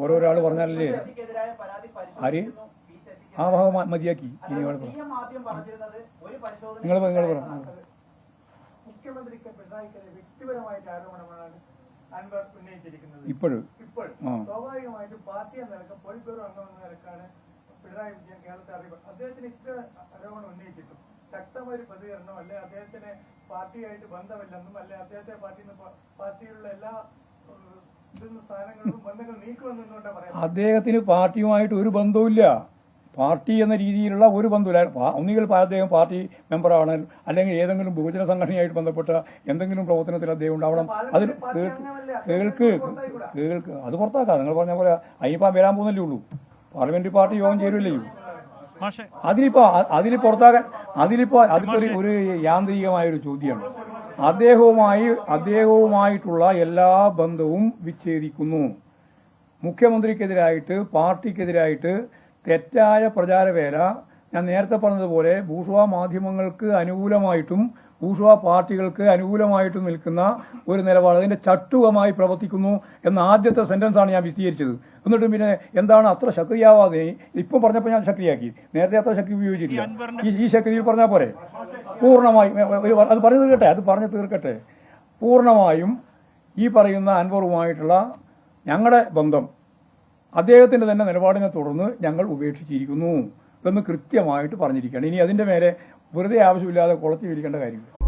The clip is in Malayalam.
ഓരോരാൾ പറഞ്ഞാലല്ലേ? പി ശശിക്കെതിരായ പരാതി ആര്? ആ ഭാഗം മതിയാക്കി. ഇനി നിങ്ങൾ നിങ്ങൾ പറ. മുഖ്യമന്ത്രിക്ക് പിണറായിക്കെതിരെ വ്യക്തിപരമായിട്ട് ആരോപണമാണ് അൻവർ ഉന്നയിച്ചിരിക്കുന്നത്. ഇപ്പോഴും? ഇപ്പോൾ. സ്വാഭാവികമായിട്ടും പാർട്ടി എന്ന നിലയ്ക്ക് പൊളിറ്റ് ബ്യൂറോ അംഗം എന്ന നിലക്കാണ് പിണറായി വിജയൻ കേരളത്തെ അറിയിപ്പ് അദ്ദേഹത്തിന് ഇത്ര ആരോപണം ഉന്നയിച്ചിട്ടും ശക്തമായ ഒരു പ്രതികരണം അല്ലെ അദ്ദേഹത്തിന് പാർട്ടിയായിട്ട് ബന്ധമില്ലെന്നും അല്ലെ അദ്ദേഹത്തെ പാർട്ടിയിൽ നിന്ന് പാർട്ടിയിലുള്ള എല്ലാ അദ്ദേഹത്തിന് പാർട്ടിയുമായിട്ട് ഒരു ബന്ധവുമില്ല. പാർട്ടി എന്ന രീതിയിലുള്ള ഒരു ബന്ധമില്ല ഒന്നുകിൽ അദ്ദേഹം പാർട്ടി മെമ്പറാണ് അല്ലെങ്കിൽ ഏതെങ്കിലും ബഹുജന സംഘടനയായിട്ട് ബന്ധപ്പെട്ട എന്തെങ്കിലും പ്രവർത്തനത്തിൽ അദ്ദേഹം ഉണ്ടാവണം. അതിൽ കേൾക്ക് കേൾക്ക് കേൾക്ക് അത് പുറത്താക്കാം. നിങ്ങൾ പറഞ്ഞ പോലെ അതിനിപ്പോ വരാൻ പോകുന്നല്ലേ ഉള്ളൂ. പാർലമെന്ററി പാർട്ടി യോഗം ചേരുമല്ലേ അതിലിപ്പോ അതിൽ പുറത്താക്കാൻ അതിലിപ്പോ അതിപ്പോ ഒരു- ഒരു യാന്ത്രികമായ ഒരു ചോദ്യമാണ്. അദ്ദേഹവുമായി അദ്ദേഹവുമായിട്ടുള്ള എല്ലാ ബന്ധവും വിച്ഛേദിക്കുന്നു. മുഖ്യമന്ത്രിക്കെതിരായിട്ട് പാർട്ടിക്കെതിരായിട്ട് തെറ്റായ പ്രചാരവേല. ഞാൻ നേരത്തെ പറഞ്ഞതുപോലെ ഭൂഷവാ മാധ്യമങ്ങൾക്ക് അനുകൂലമായിട്ടും ബൂർഷ്വ പാർട്ടികൾക്ക് അനുകൂലമായിട്ട് നിൽക്കുന്ന ഒരു നിലപാട് അതിന്റെ ചട്ടുകമായി പ്രവർത്തിക്കുന്നു എന്ന ആദ്യത്തെ സെന്റൻസ് ആണ് ഞാൻ വിശദീകരിച്ചത്. എന്നിട്ടും പിന്നെ എന്താണ് അത്ര ശക്തിയാവാതെ ഇപ്പം പറഞ്ഞപ്പോൾ ഞാൻ ശക്തിയാക്കി. നേരത്തെ അത്ര ശക്തി ഉപയോഗിച്ചിട്ടില്ല. ഈ ഈ ശക്തിയിൽ പറഞ്ഞാൽ പോരെ? പൂർണമായി അത് പറഞ്ഞു തീർക്കട്ടെ അത് പറഞ്ഞു തീർക്കട്ടെ. പൂർണമായും ഈ പറയുന്ന അൻവറുമായിട്ടുള്ള ഞങ്ങളുടെ ബന്ധം അദ്ദേഹത്തിന്റെ തന്നെ നിലപാടിനെ തുടർന്ന് ഞങ്ങൾ ഉപേക്ഷിച്ചിരിക്കുന്നു. എന്ന് കൃത്യമായിട്ട് പറഞ്ഞിരിക്കുകയാണ്. ഇനി അതിന്റെ മേലെ വെറുതെ ആവശ്യമില്ലാതെ കുളത്തി വിരിക്കേണ്ട കാര്യമില്ല.